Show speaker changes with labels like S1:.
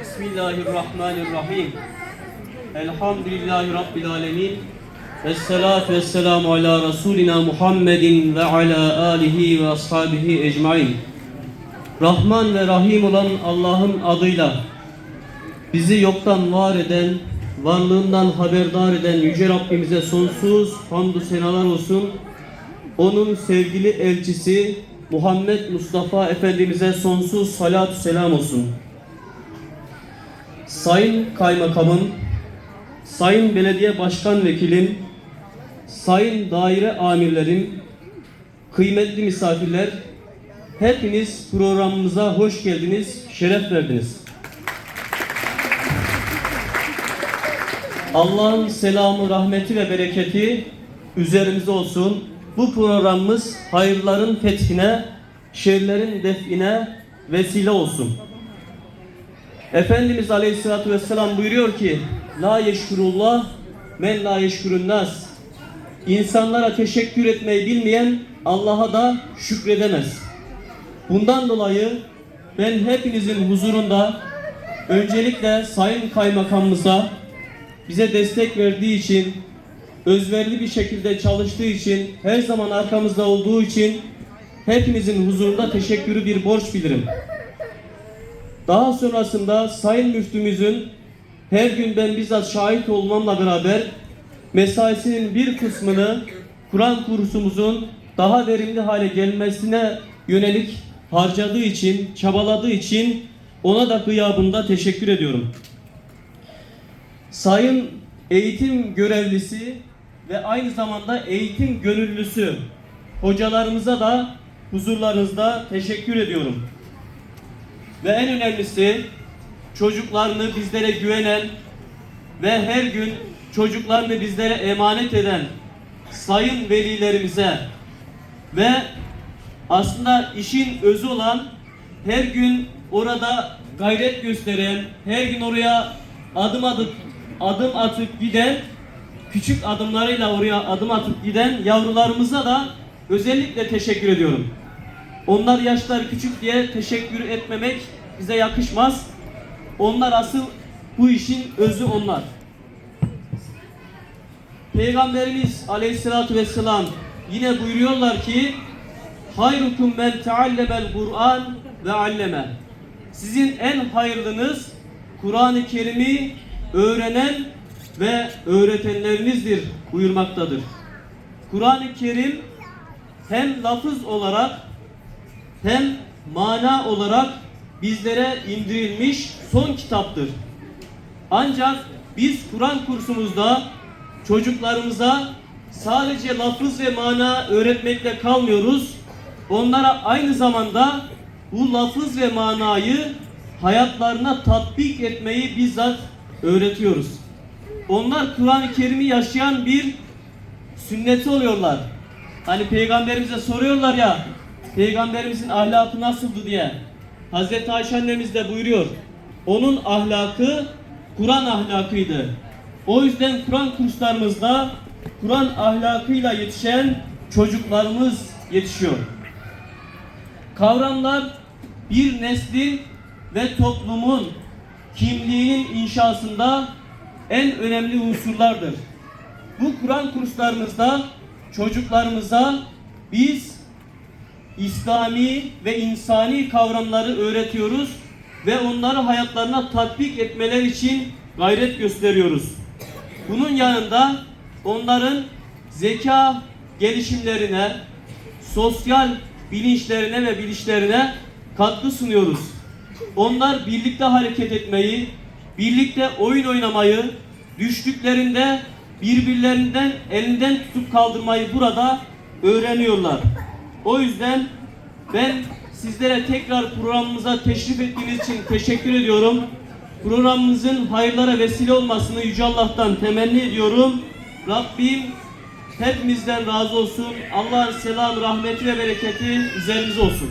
S1: Bismillahirrahmanirrahim. Elhamdülillahi Rabbil alemin. Vessalatu vesselamu ala Resulina Muhammedin ve ala alihi ve ashabihi ecmain. Rahman ve Rahim olan Allah'ın adıyla bizi yoktan var eden, varlığından haberdar eden Yüce Rabbimize sonsuz hamdü senalar olsun. Onun sevgili elçisi Muhammed Mustafa Efendimiz'e sonsuz salatü selam olsun. Sayın Kaymakamım, Sayın Belediye Başkan Vekilim, Sayın Daire Amirlerim, kıymetli misafirler, hepiniz programımıza hoş geldiniz, şeref verdiniz. Allah'ın selamı, rahmeti ve bereketi üzerimize olsun. Bu programımız hayırların fethine, şerlerin define vesile olsun. Efendimiz Aleyhisselatü Vesselam buyuruyor ki La yeşkurullah men la yeşkurun nas İnsanlara teşekkür etmeyi bilmeyen Allah'a da şükredemez. Bundan dolayı ben hepinizin huzurunda öncelikle Sayın Kaymakamımıza bize destek verdiği için, özverili bir şekilde çalıştığı için, her zaman arkamızda olduğu için hepinizin huzurunda teşekkürü bir borç bilirim. Daha sonrasında Sayın Müftümüzün her gün ben bizzat şahit olmamla beraber mesaisinin bir kısmını Kur'an kursumuzun daha verimli hale gelmesine yönelik harcadığı için, çabaladığı için ona da gıyabında teşekkür ediyorum. Sayın eğitim görevlisi ve aynı zamanda eğitim gönüllüsü hocalarımıza da huzurlarınızda teşekkür ediyorum. Ve en önemlisi çocuklarını bizlere güvenen ve her gün çocuklarını bizlere emanet eden sayın velilerimize ve aslında işin özü olan her gün orada gayret gösteren, her gün oraya adım atıp adım atıp giden küçük adımlarıyla oraya adım atıp giden yavrularımıza da özellikle teşekkür ediyorum. Onlar yaşlar küçük diye teşekkür etmemek bize yakışmaz. Onlar asıl bu işin özü onlar. Peygamberimiz Aleyhisselatü Vesselam yine buyuruyorlar ki Hayrukum men teallemel Kur'an ve alleme. Sizin en hayırlınız Kur'an-ı Kerim'i öğrenen ve öğretenlerinizdir buyurmaktadır. Kur'an-ı Kerim hem lafız olarak hem mana olarak bizlere indirilmiş son kitaptır. Ancak biz Kur'an kursumuzda çocuklarımıza sadece lafız ve mana öğretmekle kalmıyoruz. Onlara aynı zamanda bu lafız ve manayı hayatlarına tatbik etmeyi bizzat öğretiyoruz. Onlar Kur'an-ı Kerim'i yaşayan bir sünneti oluyorlar. Hani peygamberimize soruyorlar ya peygamberimizin ahlakı nasıldı diye. Hazreti Ayşe annemiz de buyuruyor. Onun ahlakı Kur'an ahlakıydı. O yüzden Kur'an kurslarımızda Kur'an ahlakıyla yetişen çocuklarımız yetişiyor. Kavramlar bir neslin ve toplumun kimliğinin inşasında en önemli unsurlardır. Bu Kur'an kurslarımızda çocuklarımıza biz İslami ve insani kavramları öğretiyoruz ve onları hayatlarına tatbik etmeler için gayret gösteriyoruz. Bunun yanında onların zeka gelişimlerine, sosyal bilinçlerine ve bilişlerine katkı sunuyoruz. Onlar birlikte hareket etmeyi, birlikte oyun oynamayı, düştüklerinde birbirlerinden elinden tutup kaldırmayı burada öğreniyorlar. O yüzden ben sizlere tekrar programımıza teşrif ettiğiniz için teşekkür ediyorum. Programımızın hayırlara vesile olmasını Yüce Allah'tan temenni ediyorum. Rabbim hepimizden razı olsun. Allah'ın selam, rahmeti ve bereketi üzerimize olsun.